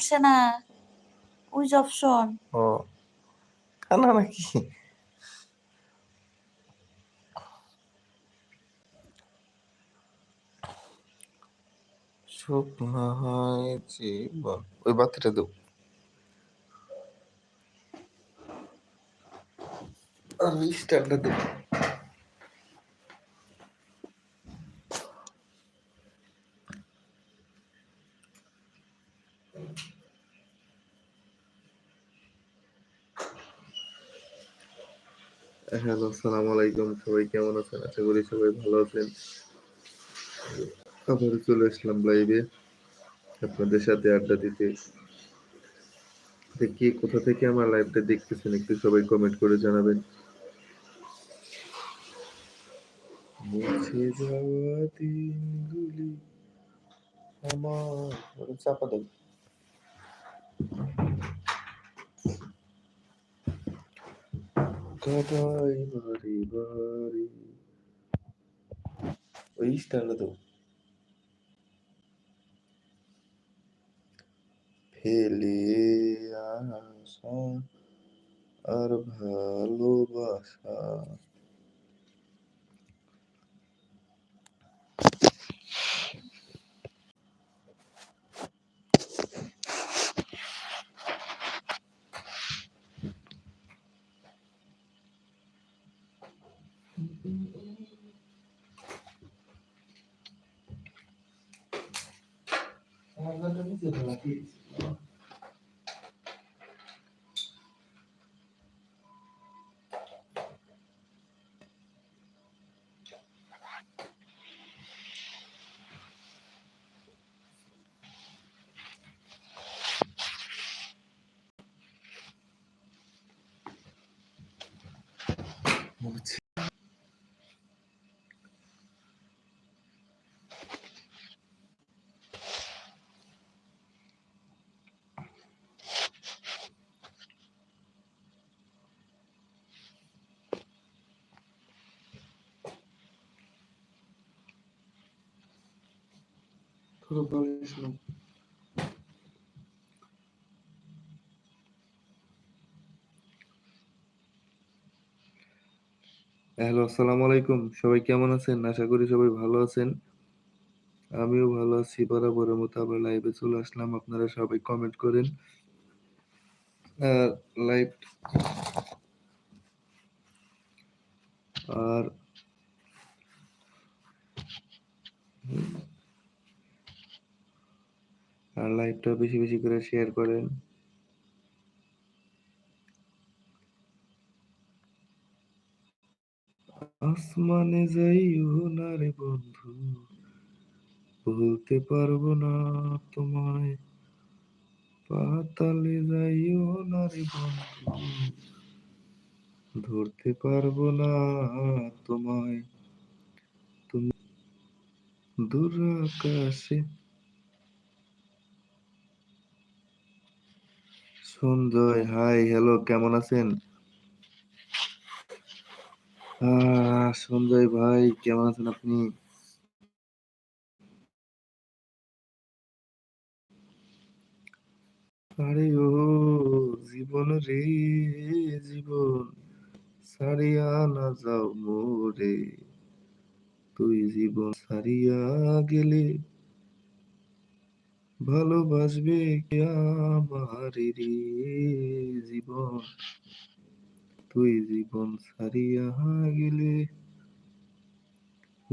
উঠছে না। যে অপশন ও নাকি? শুকনা হয় জীবন ওই বাতিটা দেব আর স্ট্যান্ডটা দেব হ্যালো সালাম আলাইকুম। সবাই কেমন আছেন? আশা করি সবাই ভালো আছেন। আবার চলে আসলাম লাইভে আপনাদের সাথে আড্ডা দিতে। কে কোথা থেকে আমার লাইভটা দেখতেছেন, একটু সবাই কমেন্ট করে জানাবেন। মুছে যাওয়া দিনগুলি আমার চাপা দেব বাড়ি বাড়ি ওই স্টাইলটা তো ফেলে আসা আর ভালোবাসা মুছে শুরু হ্যালো, আসসালামু আলাইকুম। সবাই কেমন আছেন? আশা করি সবাই ভালো আছেন। আমিও ভালো আছি বরাবর মতো আবার লাইভে চলে আসলাম। আপনারা সবাই কমেন্ট করেন। লাইভ আর আর লাইভটা বেশি বেশি করে শেয়ার করেন। আসমানে যাইও না রে বন্ধু, বলতে পারব না তোমায়। পাতালে যাইও না রে বন্ধু, ধরতে পারব না তোমায়। তুমি দূর আকাশে সঞ্জয় হাই হ্যালো কেমন আছেন? সঞ্জয় ভাই, কেমন আছেন আপনি? আরে ও, জীবন রে, জীবন। সারিয়া না যাও মোরে। তুই জীবন সারিয়া গেলে ভালোবাসবে কে আমার রে জীবন? তুই জীবন সারিয়া গেলে।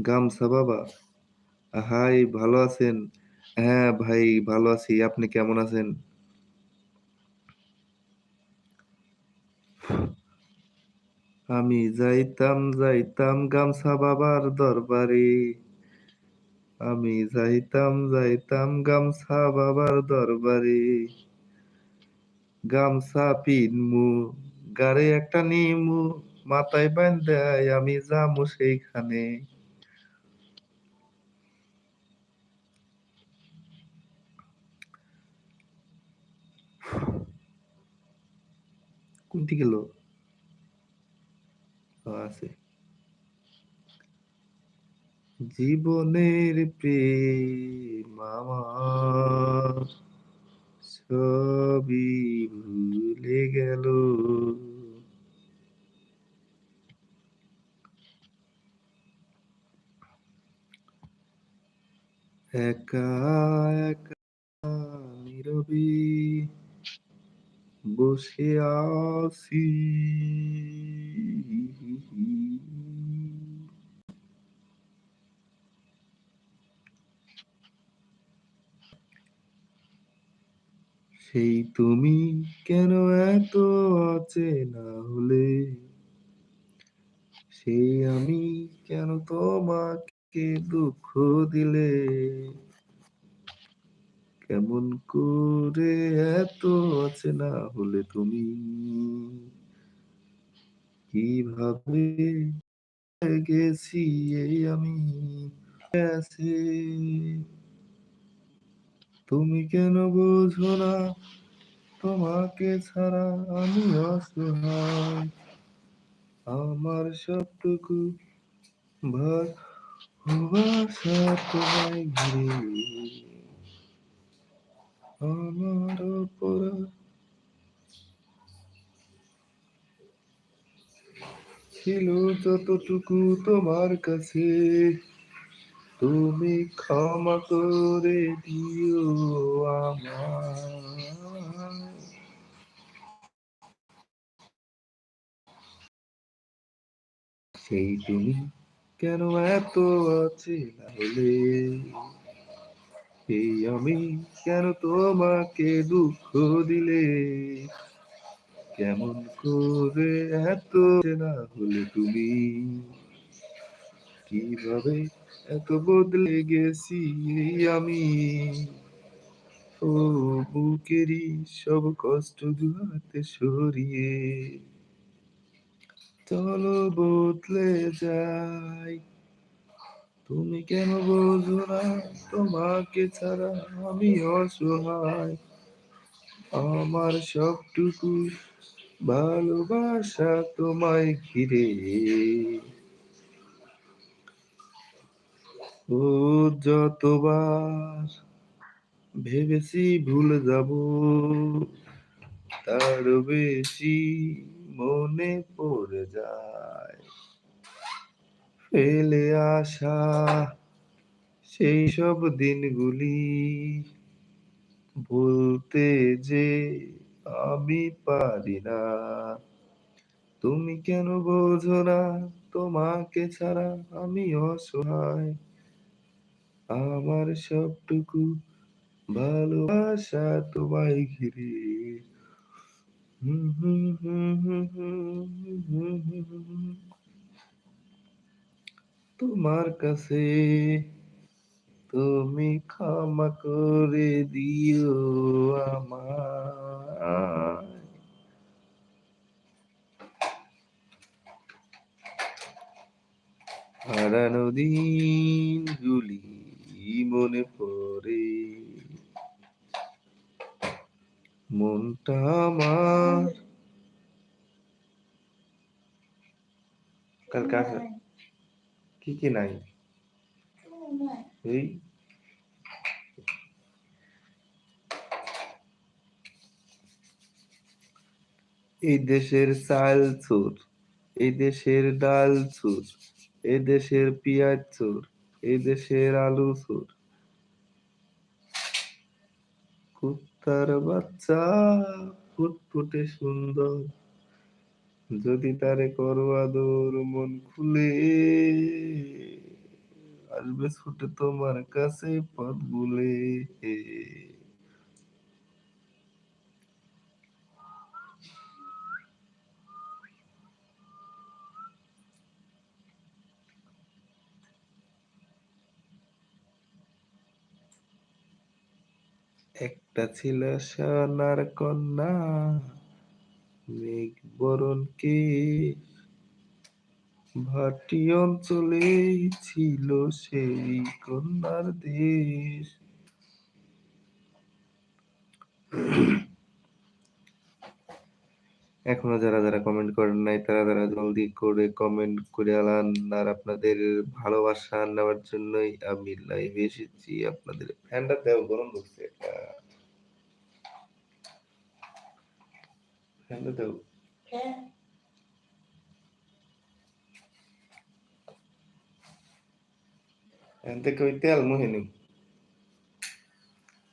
গামছা বাবা, হাই, ভালো আছেন? হ্যাঁ ভাই, ভালো আছি। আপনি কেমন আছেন? আমি যাইতাম যাইতাম গামছা বাবার দরবারে। আমি যাইতাম যাইতাম গামছা বাবার দরবারে। গামছা পিনমু, গাড়ে একটা নিমু, মাথায় বান্ধায় আমি যামু সেইখানে। কোনটি গেল? আছে। জীবনের প্রেম আমার সবই ভুলে গেল। একা একা নীরবে বসে আছি। সেই তুমি কেন এত অচেনা হলে? সেই আমি কেন তোমাকে দুঃখ দিলে? কেমন করে এত অচেনা হলে তুমি? কীভাবে গেছি এই আমি? আছে তুমি কেন বোঝো না? তোমাকে ছাড়া আমি অসহায়। আমার সবটুকু ভালোবাসা তোমায় ঘিরে। আমার অপরাধ ছিল যতটুকু তোমার কাছে। তুমি ক্ষমা করে দিও আমার সেই তুমি কেন এত আছে হলে এই আমি কেন তোমাকে দুঃখ দিলে? কেমন করে এত না হলে তুমি? কীভাবে এত বদলে গেছি আমি। ও বুকেরই সব কষ্ট দুহাতে সরিয়ে। চলো বদলে যাই। তুমি কেন বোঝো না, তোমাকে ছাড়া আমি অসহায়। আমার সবটুকু ভালোবাসা তোমায় ঘিরে। যতবার ভেবেছি ভুলে যাব, তার বেশি মনে পড়ে যায়। ফেলে আসা সেই সব দিনগুলি বলতে যে আমি পারি না। তুমি কেন বোঝো না তোমাকে ছাড়া আমি অসহায়? আমার সবটুকু ভালোবাসা তোমায় ঘিরে তোমার কাছে তুমি ক্ষমা করে দিও আমার হারানো দিন গুলি মনে পড়ে। মনটা আমার। কালকে আসে কি কি নাই? এই এই দেশের চাল চোর এই দেশের ডাল চোর এই দেশের পেঁয়াজ চোর। এই দেশের আলু সুর। কুত্তার বাচ্চা, ফুটফুটে সুন্দর। যদি তারে করো আদর মন খুলে, আসবে ছুটে তোমার কাছে পথ ভুলে একটা ছিল সোনার কন্যা, মেঘ বরণ কে? ভাটি অঞ্চলে ছিল সেই কন্যার দেশ। এখনও যারা যারা কমেন্ট করেন নাই, তারা তারা জলদি করে কমেন্ট করে আলান আর আপনাদের ভালোবাসা নেওয়ার জন্যই আমি লাইভে এসেছি। আপনাদের ফ্যানটা দেও, গরম ধরছে এটা দাও ফ্যান এখান থেকে ওই তেল মুহে নিব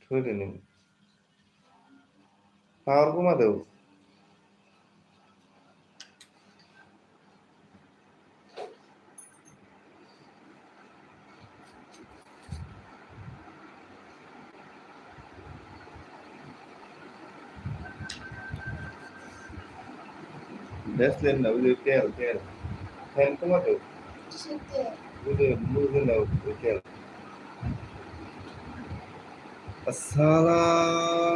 ধরে নিব পাওয়ার কমা দেও দেখলেন না ওই যে তেল তেল ফ্যান কমা দেও কিসের ওই যে মুহে নাও ওই তেল আসসালাতু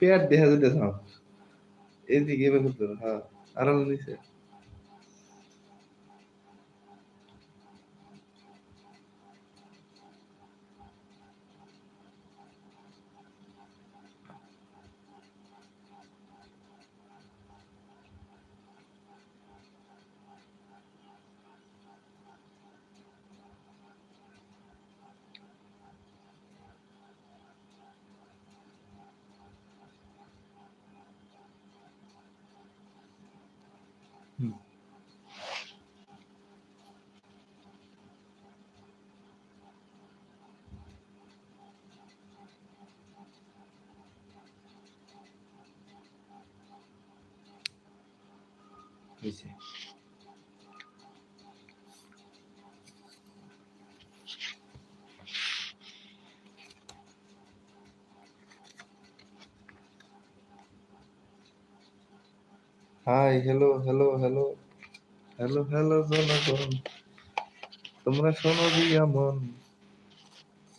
পেট দেখা যেতেছে এদিকে ধরো হ্যাঁ আরাম নিছে হুম hi hello hello hello hello hello জনগণ তোমরা শোনো দিয়া মন।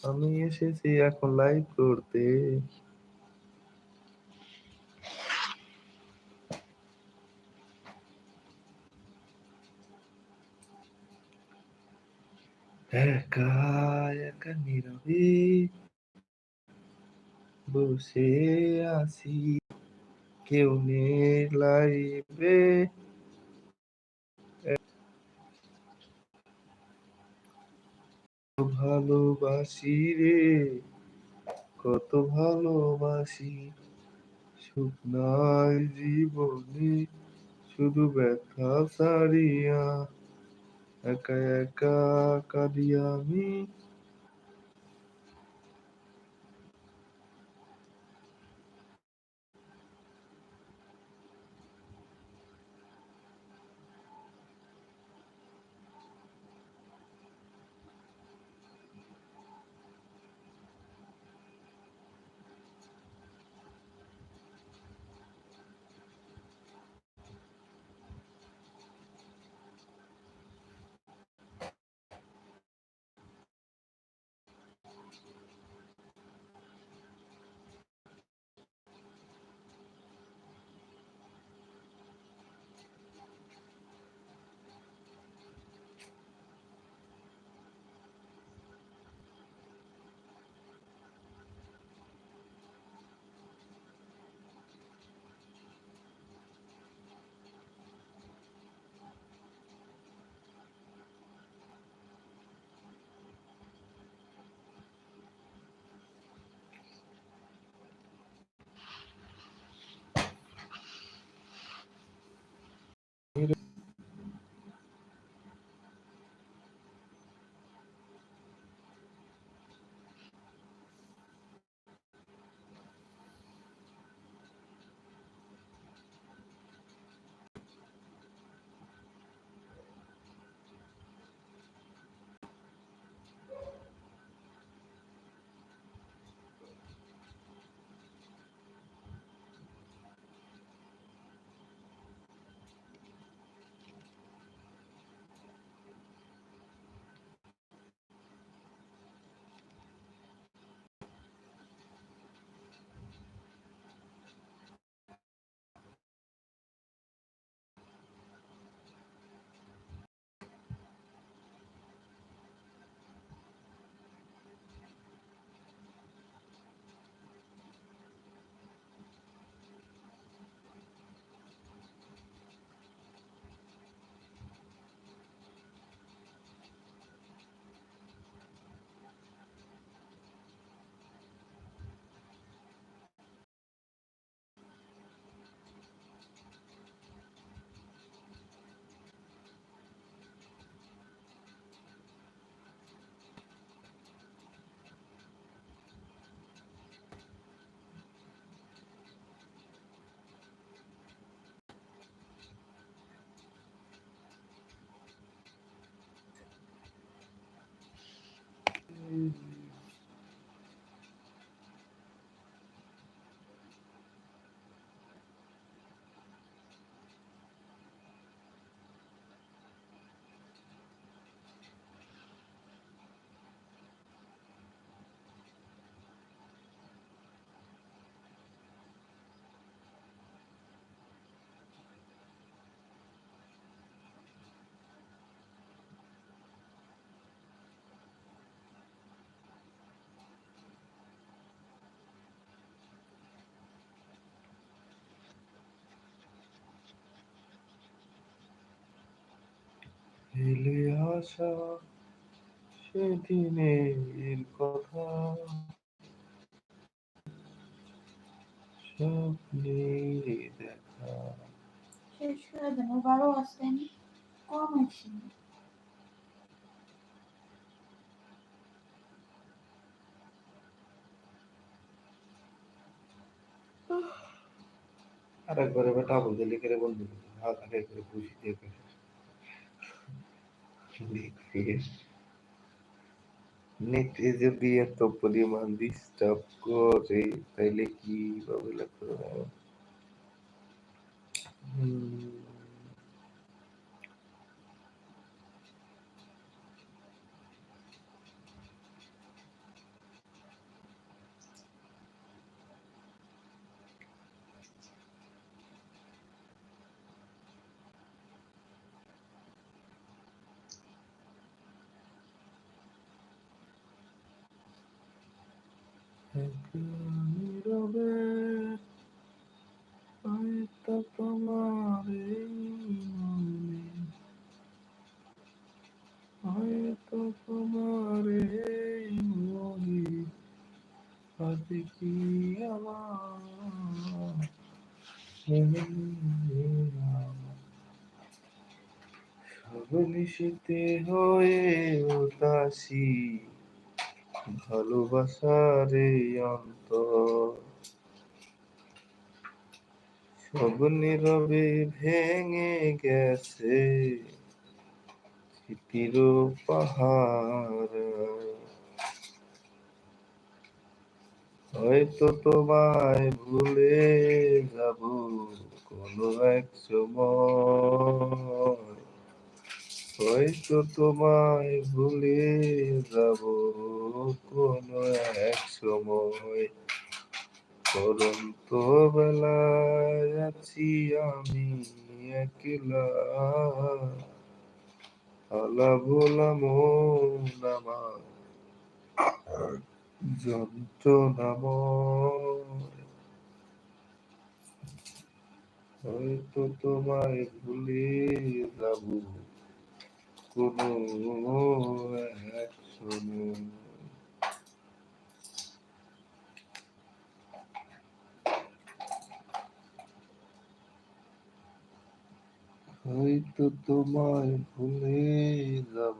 আমি এসেছি এখন লাইভ করতে। একা একা নীরবে বসে আছি কেউ নেই লাইভে ভালোবাসি রে, কত ভালোবাসি নাই জীবনে, শুধু ব্যথা সারিয়া একা একা কাঁদি আমি ভালোবাসা সেদিনের কথা। স্বপ্নে দেখা। শেষ করে দেন বারো আসেন কম আসেন আর একবার এবার ডাবল দিলে বন্ধু হাত আগে করে খুশি দিয়ে করে নেটে যদি এত পরিমাণ ডিস্টার্ব করে তাইলে কি ভাবে লাগবে হুম নীরবে হয়তো তোমার এই মনে হয়তো তোমার এই মনে আজ আমার হয়ে উদাসী ভালোবাসার এই অন্তর। সব নীরবে ভেঙে গেছে স্মৃতির পাহাড়। হয়তো তোমায় ভুলে যাব কোনো এক সময়। হয়তো তোমায় ভুলে যাব কোনো এক সময়। পরন্ত বেলায় আছি আমি একলা। আলা ভোলা মন যন্ত্রণাময় হয়তো তোমায় ভুলে যাব। কোনো হয়তো তোমায় ভুলে যাব।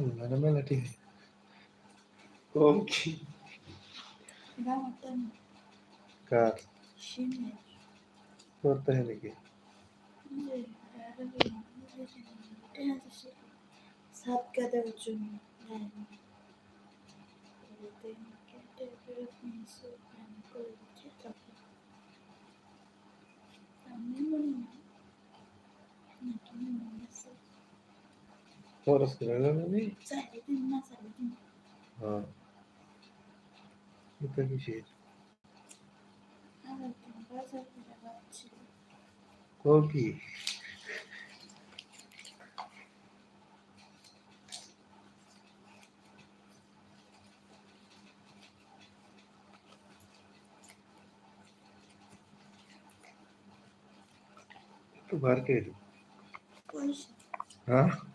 নীরবে যদি মেলা মেলা ঠিক কম কি রামাতান কার শিমের করতে হয় নাকি যে আরবি এটা হচ্ছে সাত কাদার জন্য হ্যাঁ কেটে প্রেফারেন্স প্ল্যান করে দিচ্ছে তখন আমি মনে না নাকি Horas kailangan na eh. Sa itin na, sa itin. Ah. Kita ni Shit. Koki. तो बाहर के हाँ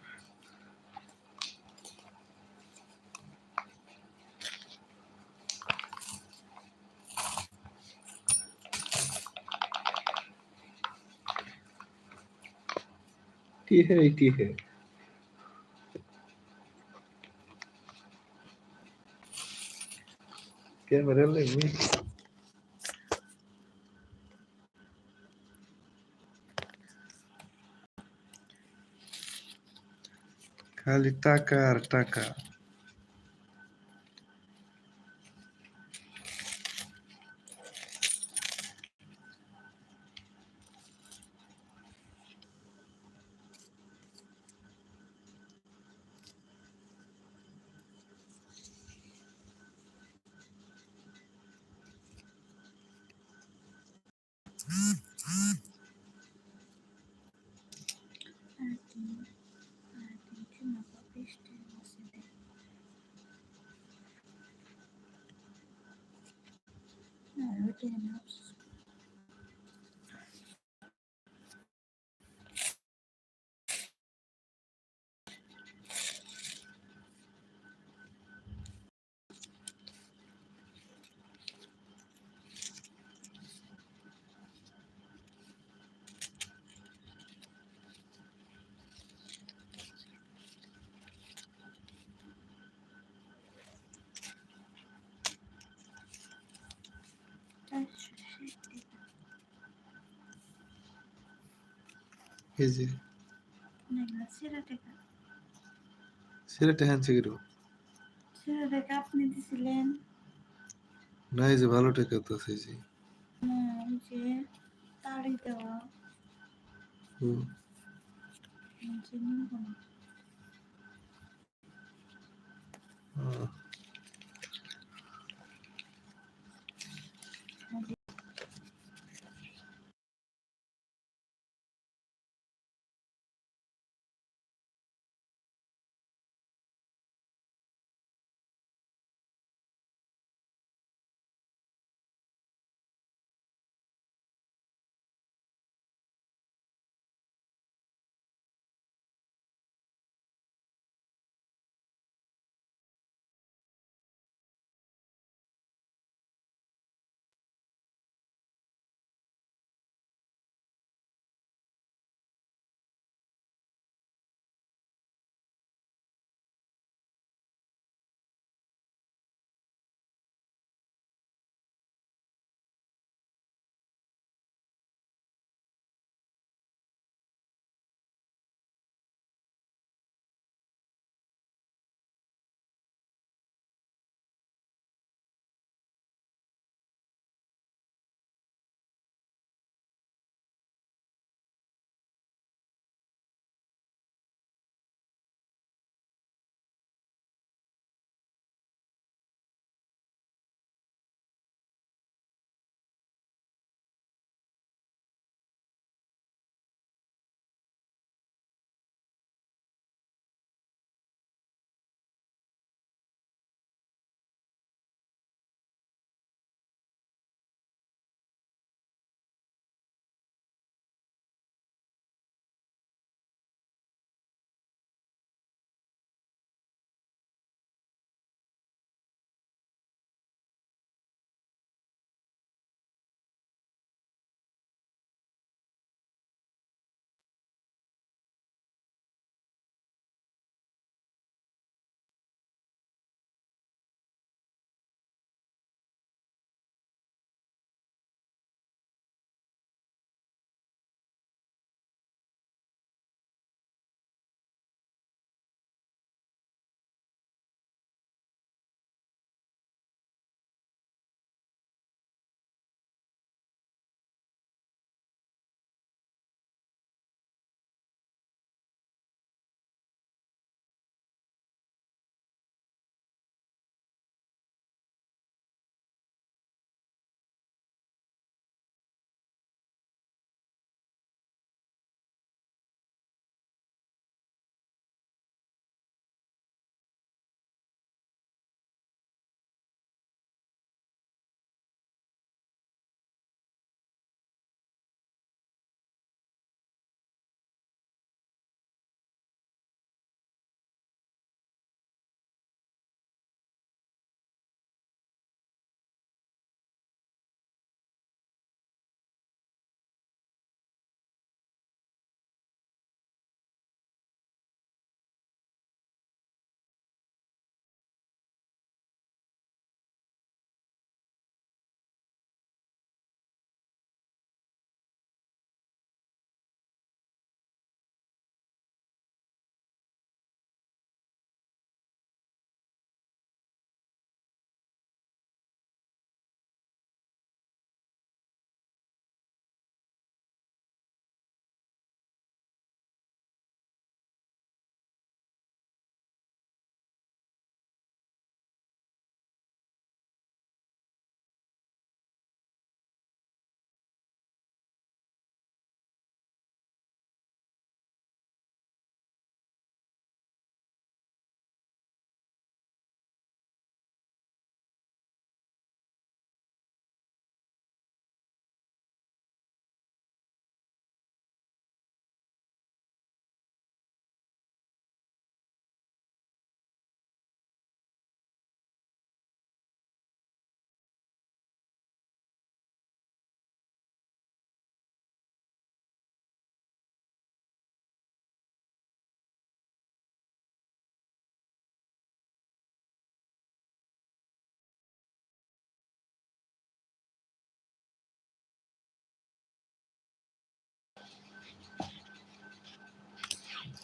की है एक ही। है क्या बदल नहीं का এই যে গেল সেরা টাকা। আপনি দিছিলেন। না এই যে ভালো টাকা তো এই যে। যে তাড়ি দেওয়া। হুম।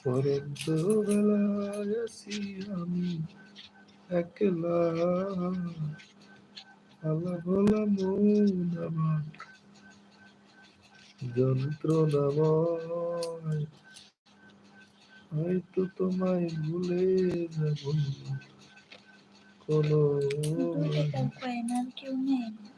পরন্ত বেলায় আসি আমি একলা। আলা ভোলা মন আমার যন্ত্রণাময় হয়তো তোমায় ভুলে যাব। কোনো কেউ কয়